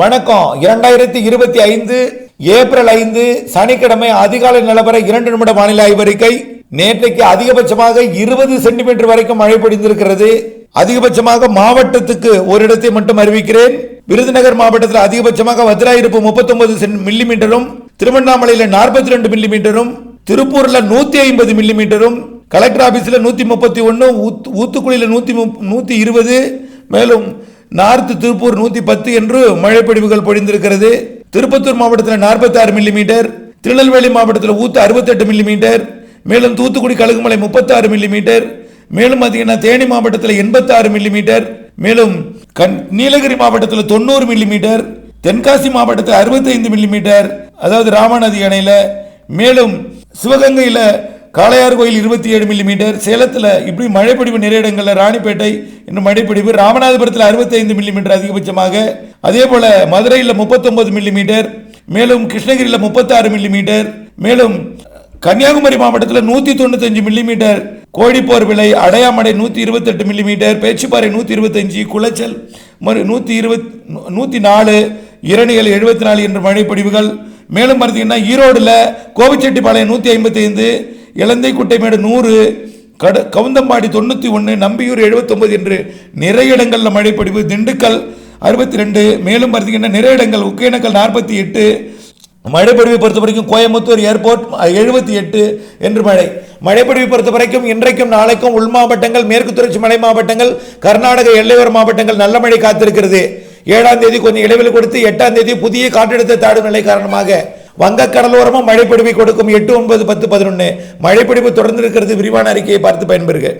வணக்கம். இரண்டாயிரத்தி இருபத்தி ஐந்து ஏப்ரல் ஐந்து சனிக்கிழமை அதிகாலை நிலவர இரண்டு நிமிட வானிலை ஆய்வறிக்கை. நேற்றைக்கு அதிகபட்சமாக இருபது சென்டிமீட்டர் வரைக்கும் மழை பொழிந்திருக்கிறது. அதிகபட்சமாக மாவட்டத்துக்கு ஒரு இடத்தை மட்டும் அறிவிக்கிறேன். விருதுநகர் மாவட்டத்தில் அதிகபட்சமாக வத்திராயிருப்பு முப்பத்தொன்பது மில்லி மீட்டரும் திருவண்ணாமலையில நாற்பத்தி ரெண்டு மில்லி மீட்டரும் திருப்பூர்ல நூத்தி ஐம்பது மில்லி மீட்டரும் கலெக்டர் ஆபீஸ்ல நூத்தி முப்பத்தி ஒன்னு ஊத்துக்குழியில நூத்தி நூத்தி இருபது மேலும் நார்த் திருப்பூர் நூத்தி பத்து என்று மழைப்பொழிவுகள் பொழிந்திருக்கிறது. திருப்பத்தூர் மாவட்டத்தில் நாற்பத்தி ஆறு மில்லிமீட்டர் திருநெல்வேலி மாவட்டத்தில் ஊத்து அறுபத்தெட்டு மில்லிமீட்டர் மேலும் தூத்துக்குடி கழுகுமலை முப்பத்தாறு மில்லிமீட்டர் மேலும் பார்த்தீங்கன்னா தேனி மாவட்டத்தில் எண்பத்தாறு மில்லிமீட்டர் மேலும் கண் நீலகிரி மாவட்டத்தில் தொண்ணூறு மில்லிமீட்டர் தென்காசி மாவட்டத்தில் அறுபத்தைந்து மில்லிமீட்டர் அதாவது ராமநதி அணையில் மேலும் சிவகங்கையில் காளையார் கோயில் இருபத்தி ஏழு மில்லிமீட்டர் சேலத்தில் இப்படி மழைப்பிடிவு நிறைய இடங்களில் ராணிப்பேட்டை இன்னும் மழைப்பிடிவு ராமநாதபுரத்தில் அறுபத்தைந்து மில்லிமீட்டர் அதிகபட்சமாக அதே போல மதுரையில் முப்பத்தொன்பது மில்லிமீட்டர் மேலும் கிருஷ்ணகிரியில் முப்பத்தாறு மில்லிமீட்டர் மேலும் கன்னியாகுமரி மாவட்டத்தில் நூற்றி தொண்ணூத்தஞ்சு மில்லிமீட்டர் கோழிப்போர் விலை அடையாமடை நூற்றி இருபத்தெட்டு மில்லிமீட்டர் பேச்சுப்பாறை நூற்றி இருபத்தஞ்சு குளச்சல் மறு நூற்றி இருபத் நூற்றி நாலு இரணிகள் எழுபத்தி நாலு என்ற மழைப்பொழிவுகள் மேலும் பார்த்தீங்கன்னா ஈரோடில் கோபிச்செட்டிப்பாளையம் நூற்றி ஐம்பத்தைந்து இலந்தை குட்டைமேடு நூறு கடு கவுந்தம்பாடி தொண்ணூற்றி ஒன்று நம்பியூர் எழுபத்தொம்பது என்று நிறைய இடங்களில் மழைப்படிவு திண்டுக்கல் அறுபத்தி ரெண்டு மேலும் பார்த்தீங்கன்னா நிறைய இடங்கள். ஒகேனக்கல் நாற்பத்தி எட்டு மழைப்பொழிவை பொறுத்த வரைக்கும் கோயம்புத்தூர் ஏர்போர்ட் எழுபத்தி எட்டு என்று மழை. மழைப்பொழிவை பொறுத்த வரைக்கும் இன்றைக்கும் நாளைக்கும் உள் மாவட்டங்கள் மேற்கு தொடர்ச்சி மலை மாவட்டங்கள் கர்நாடக எல்லையோர மாவட்டங்கள் நல்ல மழை காத்திருக்கிறது. ஏழாம் தேதி கொஞ்சம் இடைவெளி கொடுத்து எட்டாம் தேதி புதிய காற்றழுத்த தாழ்வு நிலை காரணமாக வங்க கடலோரமும் மழைப்பொழிவை கொடுக்கும் எட்டு ஒன்பது பத்து பதினொன்று மழைப்பொழிவு தொடர்ந்து இருக்கிறது விரிவான அறிக்கையை பார்த்து பயன்பெறுக.